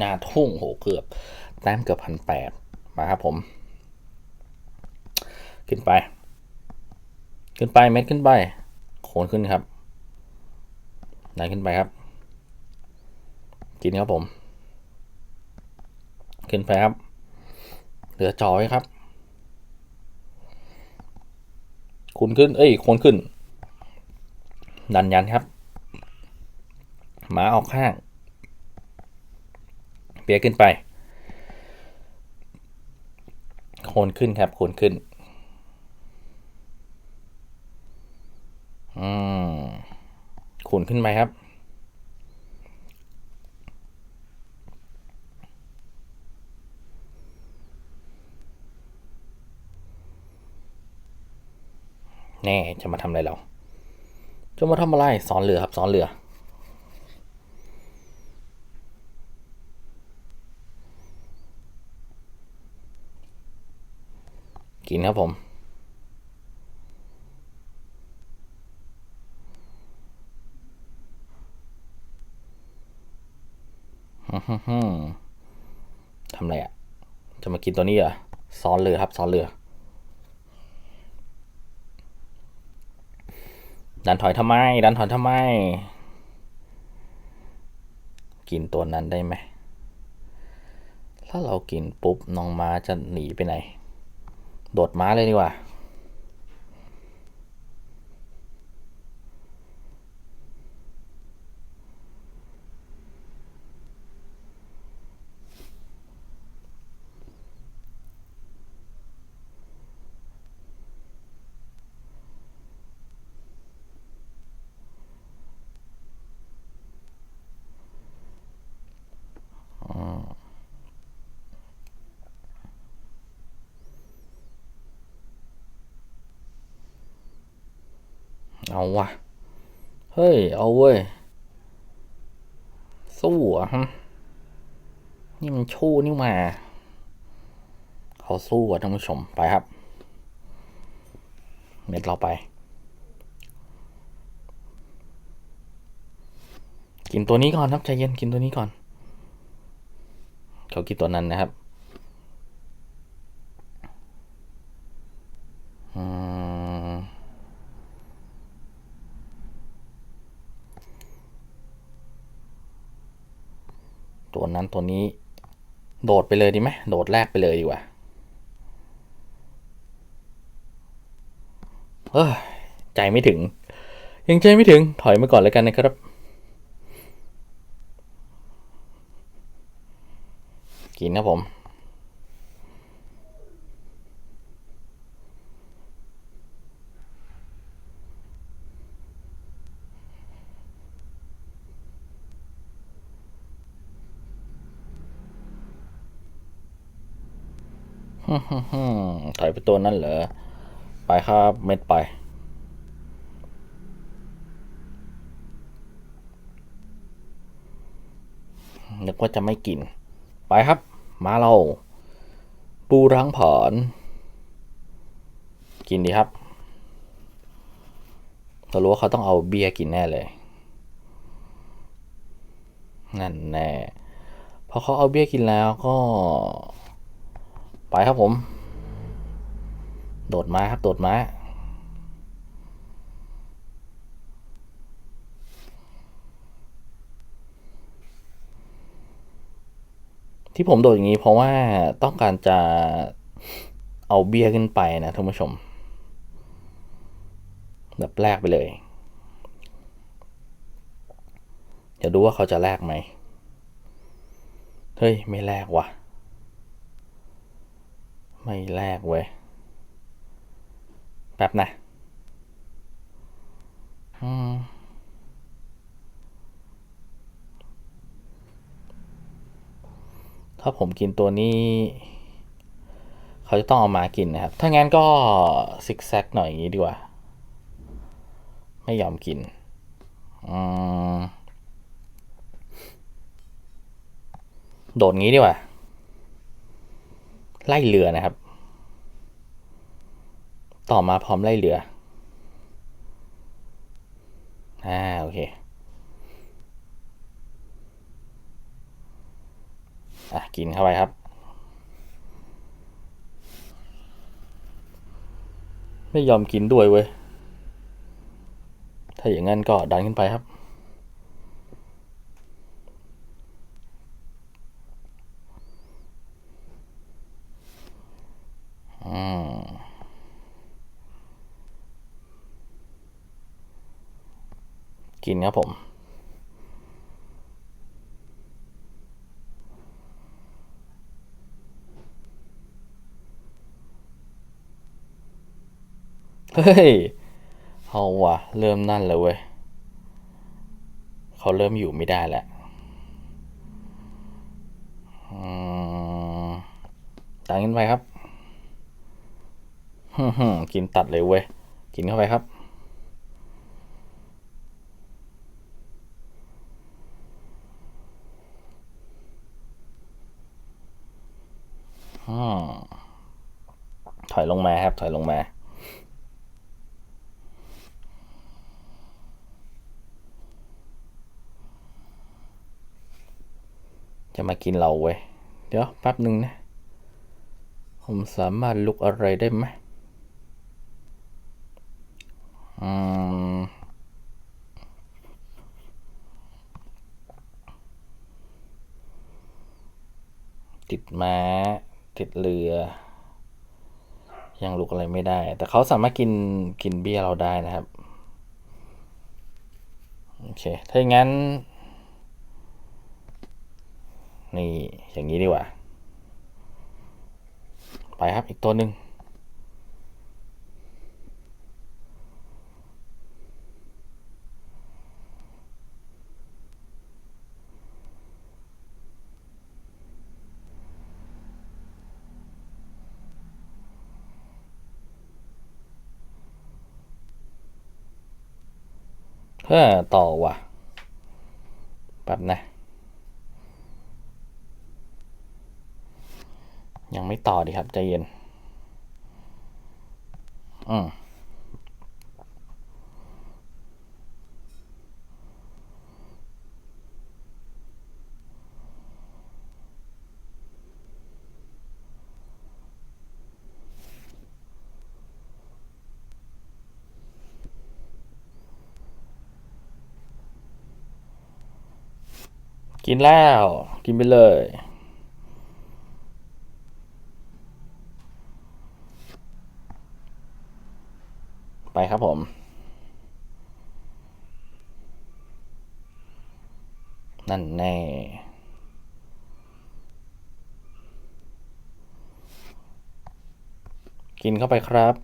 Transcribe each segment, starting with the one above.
นาทุ่งโหเกือบ แต้มเกือบพันแปดมาครับผม ขึ้นไป ขึ้นไปเม็ดขึ้นไปโคนขึ้นครับดันขึ้นไปครับ กินครับผม ขึ้นไปครับ เหลือจอยครับคุณขึ้น เอ้ยโคนขึ้น ดันยันครับ หมาออกข้าง เปียขึ้นไป โคนขึ้นครับ โคนขึ้น อืมขุนขึ้นไปครับแน่จะมาทำอะไรเรา จะมาทำอะไรสอนเรือครับสอนเรือ กินครับผม ทำไรอะ จะมากินตัวนี้เหรอซ้อนเรือครับซ้อนเรือ ดันถอยทำไม ดันถอยทำไม กินตัวนั้นได้ไหม ถ้าเรากินปุ๊บน้องม้าจะหนีไปไหน โดดม้าเลยดีกว่า เอาวะเฮ้ย เอาเว้ย สู้อะฮะนี่มันชู้นี่มาเขาสู้อะท่านผู้ชมไปครับ เม็ดเราไป กินตัวนี้ก่อนครับใจเย็นกินตัวนี้ก่อน เขากินตัวนั้นนะครับ อืม ตัวนั้นตัวนี้ โดดไปเลยดีไหมโดดแรกไปเลยดีกว่าเฮ้ยใจไม่ถึง ยังใจไม่ถึงถอยมาก่อนแล้วกันนะครับ กินนะผม ถอยไปตัวนั้นเหรอ ไปครับเม็ดไป นึกว่าจะไม่กิน ไปครับ มาเรา ปูรังผอน กินดีครับเรารู้ว่าเขาต้องเอาเบียร์กินแน่เลย นั่นแน่พอเขาเอาเบียร์กินแล้วก็ ไปครับผม โดดมาครับ โดดมาที่ผมโดดอย่างนี้เพราะว่าต้องการจะเอาเบียร์ขึ้นไปนะท่านผู้ชมแบบแรกไปเลยเดี๋ยวดูว่าเขาจะแลกไหม เฮ้ย ไม่แลกว่ะ ไม่แลกเว้ยแป๊บนะอืมถ้าผมกินตัวนี้ เขาจะต้องเอามากินนะครับ ถ้างั้นก็ซิกแซกหน่อยอย่างนี้ดีกว่า ไม่ยอมกินอืมโดดงี้ดีกว่า ไล่เรือนะครับ ต่อมาพร้อมไล่เรือ อ่า โอเคอะกินเข้าไปครับ ไม่ยอมกินด้วยเว้ย ถ้าอย่างนั้นก็ดันขึ้นไปครับ อืม กินครับผมเฮ้ย เอาว่ะเริ่มนั่นเลยเว้ย เขาเริ่มอยู่ไม่ได้แล้วอืมตังขึ้นไปครับฮึ่มกินตัดเลยเว้ย กินเข้าไปครับ ถอยลงมาครับ ถอยลงมา จะมากินเราเว้ย เดี๋ยวแป๊บหนึ่งนะ ผมสามารถลุกอะไรได้ไหมอืมติดม้า ติดเรือ ยังลุกอะไรไม่ได้ แต่เขาสามารถกินกินเบี้ยเราได้นะครับ โอเค ถ้าอย่างนั้น นี่ อย่างนี้ดีกว่า ไปครับอีกตัวหนึ่ง เออต่อว่ะแป๊บนะ ยังไม่ต่อดีครับ ใจเย็น อืม กินแล้ว กินไปเลย ไปครับผม นั่นแน่กินเข้าไปครับ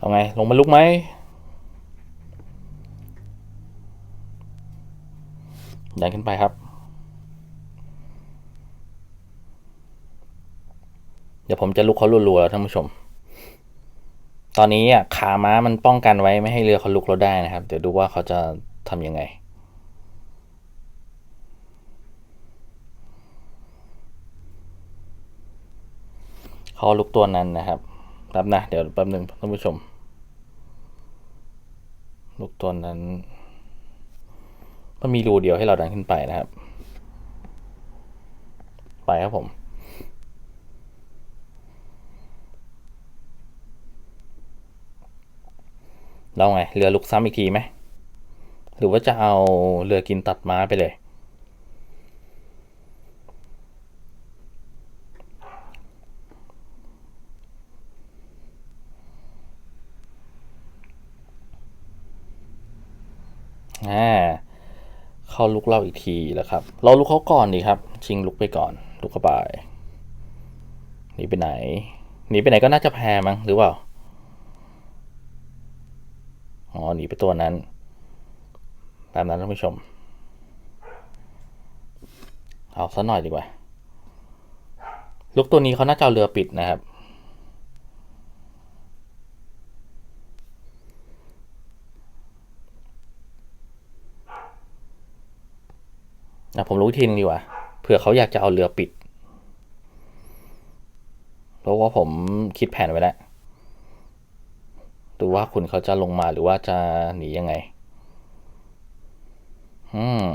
เอาไง ลงมาลุกไหมดันขึ้นไปครับ เดี๋ยวผมจะลุกเขารัวๆท่านผู้ชม ตอนนี้อะขาม้ามันป้องกันไว้ไม่ให้เรือเขาลุกเราได้นะครับ เดี๋ยวดูว่าเขาจะทำยังไง เขาลุกตัวนั้นนะครับแป๊บนะ เดี๋ยวแป๊บหนึ่งท่านผู้ชม ลูกตัวนั้นมันมีรูเดียวให้เราดันขึ้นไปนะครับ ไปครับผมเราไงเรือลุกซ้ำอีกทีไหม หรือว่าจะเอาเรือกินตัดม้าไปเลย อ่าเข้าลุกเราอีกทีแล้วครับ เราลุกเขาก่อนดีครับ ชิงลุกไปก่อน ลุกเข้าไปหนีไปไหนหนีไปไหนก็น่าจะแพ้มั้งหรือเปล่าอ๋อหนีไปตัวนั้น ตามนั้นท่านผู้ชม เอาซะหน่อยดีกว่า ลุกตัวนี้เขาน่าจะเอาเรือปิดนะครับ นะผมรู้ทีนึงดีกว่าเผื่อเขาอยากจะเอาเรือปิด เพราะว่าผมคิดแผนไว้แล้วดูว่าคุณเขาจะลงมาหรือว่าจะหนียังไง อืม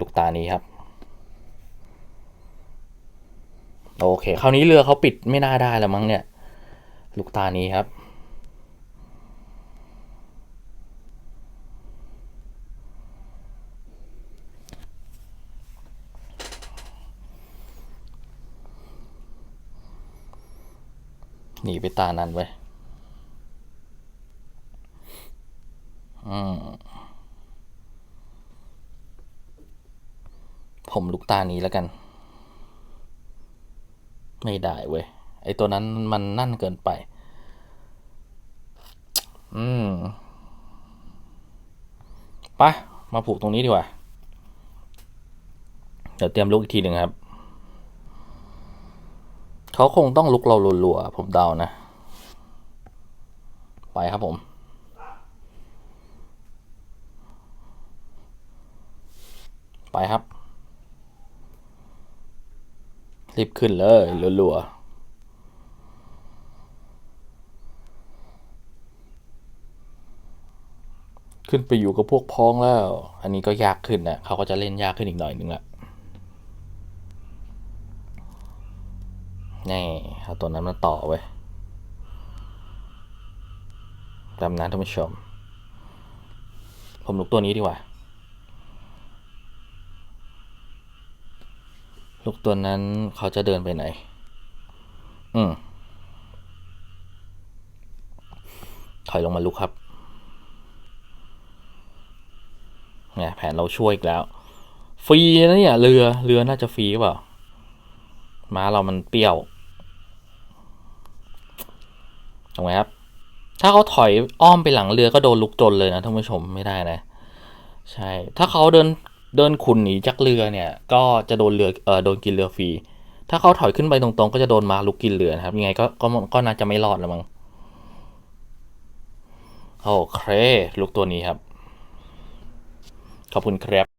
ลูกตานี้ครับ โอเค คราวนี้เรือเขาปิดไม่น่าได้แล้วมั้งเนี่ย ลูกตานี้ครับ หนีไปตานั้นไว้ยอืมผมลูกตานี้แล้วกัน ไม่ได้เว้ย ไอตัวนั้นมันนั่นเกินไป อืมปะมาผูกตรงนี้ดีกว่า เดี๋ยวเตรียมลุกอีกทีหนึ่งครับ เขาคงต้องลุกเรารัวๆผมเดานะ ไปครับผม ไปครับ รีบขึ้นเลยรัวๆขึ้นไปอยู่กับพวกพ้องแล้ว อันนี้ก็ยากขึ้นนะเขาก็จะเล่นยากขึ้นอีกหน่อยนึงละ นี่เอาตัวนั้นมาต่อไว้ยตามนั้นท่านผู้ชม ผมลุกตัวนี้ดีกว่า ลูกตัวนั้นเขาจะเดินไปไหน อืมถอยลงมาลุกครับเนี่ยแผนเราช่วยอีกแล้ว ฟรีนะเนี่ย เรือ เรือน่าจะฟรีเปล่า ม้าเรามันเปรี้ยว ถูกไหมครับ ถ้าเขาถอยอ้อมไปหลังเรือก็โดนลุกจนเลยนะท่านผู้ชมไม่ได้นะ ใช่ ถ้าเขาเดินเดินขุนหนีจากเรือเนี่ย ก็จะโดนเรือเออโดนกินเรือฟรี ถ้าเขาถอยขึ้นไปตรงๆ ก็จะโดนมาลุกกินเรือนะครับ ยังไงก็ก็ก็น่าจะไม่รอดล้วมั้งโอเคลูกตัวนี้ครับ ขอบคุณครับ